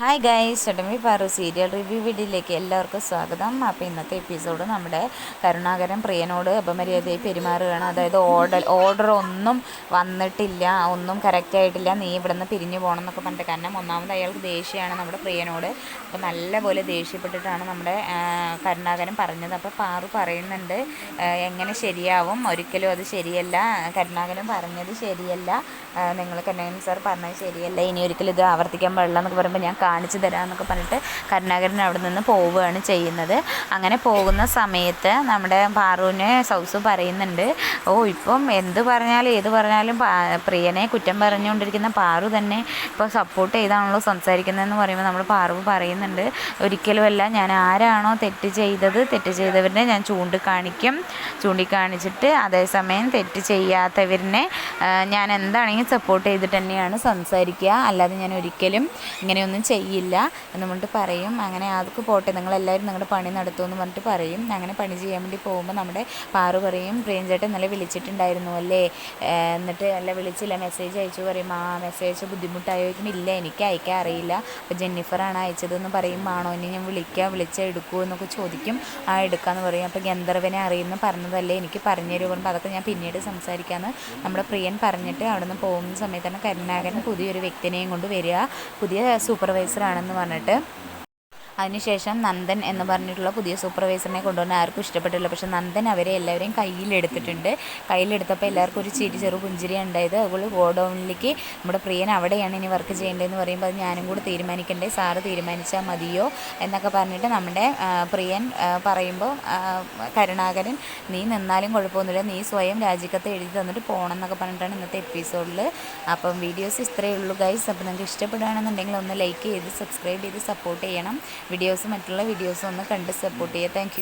Hi guys Chattambi Paru serial review വീഡിയോയിലേക്ക് എല്ലാവർക്കും സ്വാഗതം. അപ്പോൾ ഇന്നത്തെ എപ്പിസോഡ് നമ്മുടെ കരുണാകരൻ പ്രിയനോട് അപമര്യാദയായി പെരുമാറുകയാണ്. അതായത് ഓർഡർ ഓർഡർ ഒന്നും വന്നിട്ടില്ല ഒന്നും കറക്റ്റ് ആയിട്ടില്ല നീ ഇവിടുന്ന് പിരിഞ്ഞു പോകണം എന്നൊക്കെ പറഞ്ഞിട്ട് കാരണം ഒന്നാമത് അയാൾക്ക് ദേഷ്യമാണ് നമ്മുടെ പ്രിയനോട്. അപ്പോൾ നല്ലപോലെ ദേഷ്യപ്പെട്ടിട്ടാണ് നമ്മുടെ കരുണാകരൻ പറഞ്ഞത്. അപ്പോൾ പാറു പറയുന്നുണ്ട് എങ്ങനെ ശരിയാവും? ഒരിക്കലും അത് ശരിയല്ല. കരുണാകരൻ പറഞ്ഞത് ശരിയല്ല. നിങ്ങൾ കരുണാകരൻ സാർ പറഞ്ഞത് ശരിയല്ല. ഇനി ഒരിക്കലും ഇത് ആവർത്തിക്കാൻ പാടില്ല എന്നൊക്കെ പറയുമ്പോൾ ഞാൻ കാണിച്ചു തരാമെന്നൊക്കെ പറഞ്ഞിട്ട് കരുണാകരൻ അവിടെ നിന്ന് പോവുകയാണ് ചെയ്യുന്നത്. അങ്ങനെ പോകുന്ന സമയത്ത് നമ്മുടെ പാറുവിനെ സൗസ് പറയുന്നുണ്ട് ഓ ഇപ്പം എന്ത് പറഞ്ഞാലും ഏത് പറഞ്ഞാലും പ്രിയനെ കുറ്റം പറഞ്ഞുകൊണ്ടിരിക്കുന്ന പാറു തന്നെ ഇപ്പോൾ സപ്പോർട്ട് ചെയ്താണല്ലോ സംസാരിക്കുന്നതെന്ന് പറയുമ്പോൾ നമ്മൾ പാറു പറയുന്നുണ്ട് ഒരിക്കലുമല്ല ഞാൻ ആരാണോ തെറ്റ് ചെയ്തത് തെറ്റ് ചെയ്തവരെ ഞാൻ ചൂണ്ടിക്കാണിക്കും. ചൂണ്ടിക്കാണിച്ചിട്ട് അതേസമയം തെറ്റ് ചെയ്യാത്തവരിനെ ഞാൻ എന്താണെങ്കിലും സപ്പോർട്ട് ചെയ്തിട്ട് തന്നെയാണ് സംസാരിക്കുക. അല്ലാതെ ഞാൻ ഒരിക്കലും ഇങ്ങനെയൊന്നും ചെയ്യില്ല എന്ന് പറഞ്ഞിട്ട് പറയും. അങ്ങനെ അതൊക്കെ പോട്ടെ നിങ്ങളെല്ലാവരും നിങ്ങളുടെ പണി നടത്തുമെന്ന് പറഞ്ഞിട്ട് പറയും. അങ്ങനെ പണി ചെയ്യാൻ വേണ്ടി പോകുമ്പോൾ നമ്മുടെ പാറു പറയും പ്രിയഞ്ചേട്ടൻ ഇന്നലെ വിളിച്ചിട്ടുണ്ടായിരുന്നു അല്ലേ? എന്നിട്ട് അല്ല വിളിച്ചില്ല മെസ്സേജ് അയച്ചു പറയും. ആ മെസ്സേജ് ബുദ്ധിമുട്ടായിരിക്കും ഇല്ല എനിക്ക് അയക്കാൻ അറിയില്ല. അപ്പോൾ ജെന്നിഫറാണ് അയച്ചതെന്ന് പറയും. ആണോ ഇനി ഞാൻ വിളിക്കാം വിളിച്ചാൽ എടുക്കുമോ എന്നൊക്കെ ചോദിക്കും. ആ എടുക്കാമെന്ന് പറയും. അപ്പോൾ ഗന്ധർവനെ അറിയുന്ന പറഞ്ഞതല്ലേ എനിക്ക് പറഞ്ഞു തരുമോ പറയുമ്പോൾ അതൊക്കെ ഞാൻ പിന്നീട് സംസാരിക്കാമെന്ന് നമ്മുടെ പ്രിയൻ പറഞ്ഞിട്ട് അവിടെ നിന്ന് പോകുന്ന സമയത്താണ് കരുണാകരൻ പുതിയൊരു വ്യക്തിനെയും കൊണ്ട് വരിക. പുതിയ സൂപ്പർവൈസറാണെന്ന് പറഞ്ഞിട്ട് അതിനുശേഷം നന്ദൻ എന്ന് പറഞ്ഞിട്ടുള്ള പുതിയ സൂപ്പർവൈസറിനെ കൊണ്ടുവന്ന് ആർക്കും ഇഷ്ടപ്പെട്ടില്ല. പക്ഷെ നന്ദൻ അവരെ എല്ലാവരെയും കയ്യിലെടുത്തിട്ടുണ്ട്. കയ്യിലെടുത്തപ്പോൾ എല്ലാവർക്കും ഒരു ചിരി ചെറു പുഞ്ചിരി ഉണ്ടായത്. അതുപോലെ ഗോഡൗണിലേക്ക് നമ്മുടെ പ്രിയൻ അവിടെയാണ് ഇനി വർക്ക് ചെയ്യേണ്ടതെന്ന് പറയുമ്പോൾ അത് ഞാനും കൂടി തീരുമാനിക്കണ്ടേ? സാറ് തീരുമാനിച്ചാൽ മതിയോ? എന്നൊക്കെ പറഞ്ഞിട്ട് നമ്മുടെ പ്രിയൻ പറയുമ്പോൾ കരുണാകരൻ നീ നിന്നാലും കുഴപ്പമൊന്നുമില്ല. നീ സ്വയം രാജിക്കത്ത് എഴുതി തന്നിട്ട് പോകണം എന്നൊക്കെ പറഞ്ഞിട്ടാണ് ഇന്നത്തെ എപ്പിസോഡിൽ അപ്പം വീഡിയോസ് ഇത്രയേ ഉള്ളൂ ഗൈസ് അപ്പോൾ നിങ്ങൾക്ക് ഇഷ്ടപ്പെടുകയാണെന്നുണ്ടെങ്കിൽ ഒന്ന് ലൈക്ക് ചെയ്ത് സബ്സ്ക്രൈബ് ചെയ്ത് സപ്പോർട്ട് ചെയ്യണം. വീഡിയോസ് മറ്റുള്ള വീഡിയോസും ഒന്ന് കണ്ട് സപ്പോർട്ട് ചെയ്യുക താങ്ക്